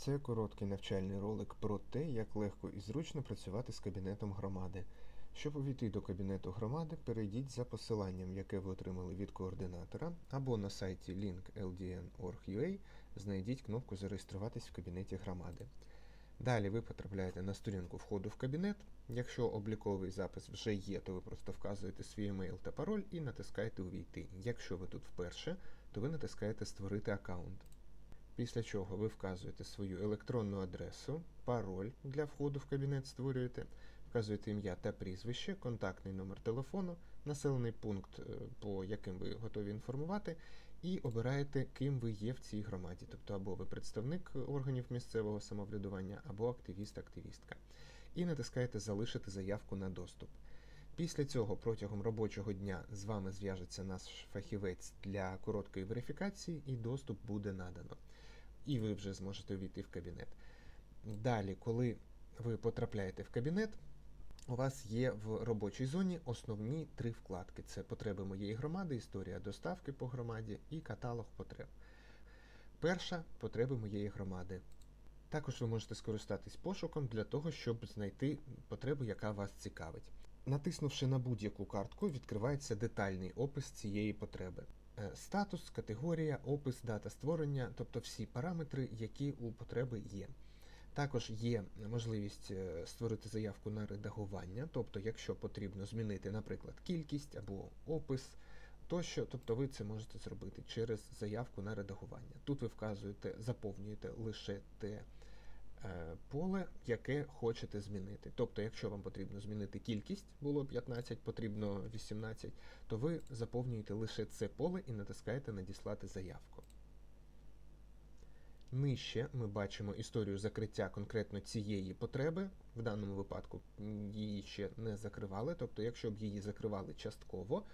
Це короткий навчальний ролик про те, як легко і зручно працювати з кабінетом громади. Щоб увійти до кабінету громади, перейдіть за посиланням, яке ви отримали від координатора, або на сайті link.ldn.org.ua знайдіть кнопку Зареєструватись в кабінеті громади. Далі ви потрапляєте на сторінку входу в кабінет. Якщо обліковий запис вже є, то ви просто вказуєте свій емейл та пароль і натискаєте Увійти. Якщо ви тут вперше, то ви натискаєте Створити аккаунт. Після чого ви вказуєте свою електронну адресу, пароль для входу в кабінет створюєте, вказуєте ім'я та прізвище, контактний номер телефону, населений пункт, е, по яким ви готові інформувати, і обираєте, ким ви є в цій громаді. Тобто або ви представник органів місцевого самоврядування, або активіст-активістка. І натискаєте Залишити заявку на доступ. Після цього протягом робочого дня з вами зв'яжеться наш фахівець для короткої верифікації, і доступ буде надано. І ви вже зможете увійти в кабінет. Далі, коли ви потрапляєте в кабінет, у вас є в робочій зоні основні три вкладки: це потреби моєї громади, історія доставки по громаді і каталог потреб. Перша потреби моєї громади. Також ви можете скористатись пошуком для того, щоб знайти потребу, яка вас цікавить. Натиснувши на будь-яку картку, відкривається детальний опис цієї потреби. Е, Статус, категорія, опис, дата створення, тобто всі параметри, які у потреби є. Також є можливість е, створити заявку на редагування, тобто, якщо потрібно змінити, наприклад, кількість або опис тощо, тобто ви це можете зробити через заявку на редагування. Тут ви вказуєте, заповнюєте лише те поле, яке хочете змінити. Тобто, якщо вам потрібно змінити кількість, було 15, потрібно 18, то ви заповнюєте лише це поле і натискаєте Надіслати заявку. Нижче ми бачимо історію закриття конкретно цієї потреби. В даному випадку її ще не закривали. Тобто, якщо б її закривали частково,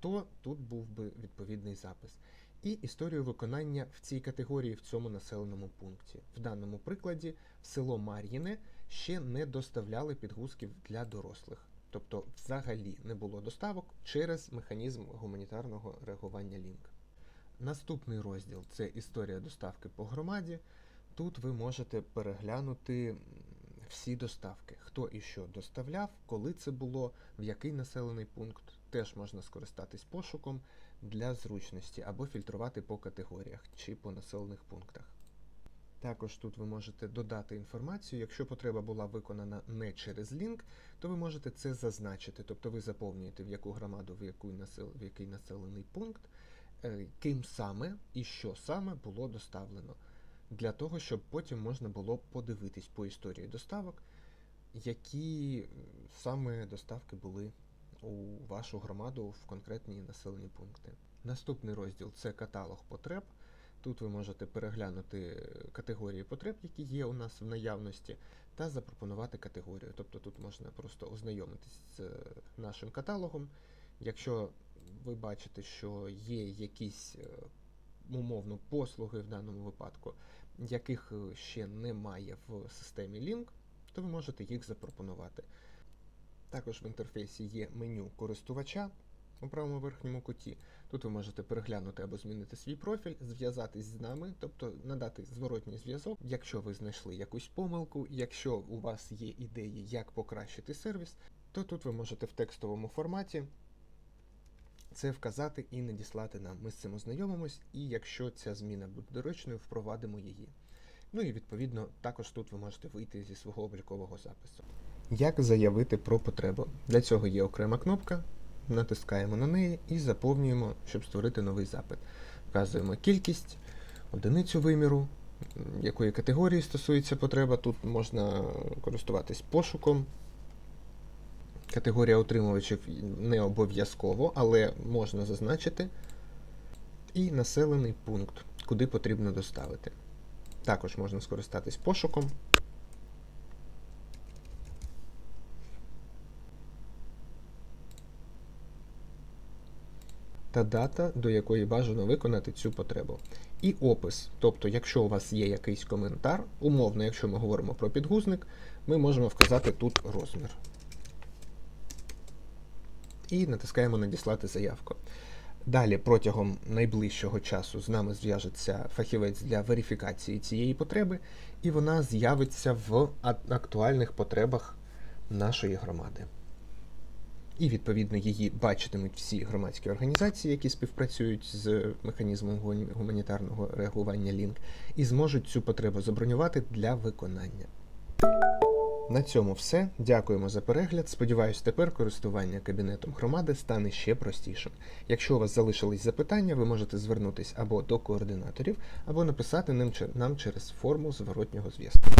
то тут був би відповідний запис. І історію виконання в цій категорії в цьому населеному пункті. В даному прикладі в село Мар'їне ще не доставляли підгузків для дорослих. Тобто, взагалі не було доставок через механізм гуманітарного реагування Лінк. Наступний розділ це історія доставки по громаді. Тут ви можете переглянути всі доставки, хто і що доставляв, коли це було, в який населений пункт. Теж можна скористатись пошуком для зручності або фільтрувати по категоріях чи по населених пунктах. Також тут ви можете додати інформацію. Якщо потреба була виконана не через лінк, то ви можете це зазначити. Тобто ви заповнюєте в яку громаду, в, яку насел... в який населений пункт, е, ким саме і що саме було доставлено. Для того, щоб потім можна було подивитись по історії доставок, які саме доставки були у вашу громаду в конкретні населені пункти. Наступний розділ це каталог потреб. Тут ви можете переглянути категорії потреб, які є у нас в наявності, та запропонувати категорію. Тобто тут можна просто ознайомитись з е, нашим каталогом. Якщо ви бачите, що є якісь е, умовно послуги в даному випадку, яких ще немає в системі Link, то ви можете їх запропонувати. Також в інтерфейсі є меню користувача у правому верхньому куті. Тут ви можете переглянути або змінити свій профіль, зв'язатись з нами, тобто надати зворотній зв'язок, якщо ви знайшли якусь помилку, якщо у вас є ідеї, як покращити сервіс, то тут ви можете в текстовому форматі це вказати і надіслати нам. Ми з цим ознайомимось, і якщо ця зміна буде доречною, впровадимо її. Ну і відповідно також тут ви можете вийти зі свого облікового запису. Як заявити про потребу? Для цього є окрема кнопка, натискаємо на неї і заповнюємо, щоб створити новий запит. Вказуємо кількість, одиницю виміру, якої категорії стосується потреба. Тут можна користуватись пошуком. Категорія отримувачів не обов'язково, але можна зазначити. І населений пункт, куди потрібно доставити. Також можна скористатись пошуком. Та дата, до якої бажано виконати цю потребу. І опис. Тобто, якщо у вас є якийсь коментар, умовно, якщо ми говоримо про підгузник, ми можемо вказати тут розмір. І натискаємо Надіслати заявку. Далі протягом найближчого часу з нами зв'яжеться фахівець для верифікації цієї потреби, і вона з'явиться в актуальних потребах нашої громади. І відповідно її бачитимуть всі громадські організації, які співпрацюють з механізмом гуманітарного реагування Лінк, і зможуть цю потребу забронювати для виконання. На цьому все. Дякуємо за перегляд. Сподіваюсь, тепер користування кабінетом громади стане ще простішим. Якщо у вас залишились запитання, ви можете звернутися або до координаторів, або написати нам через форму зворотнього зв'язку.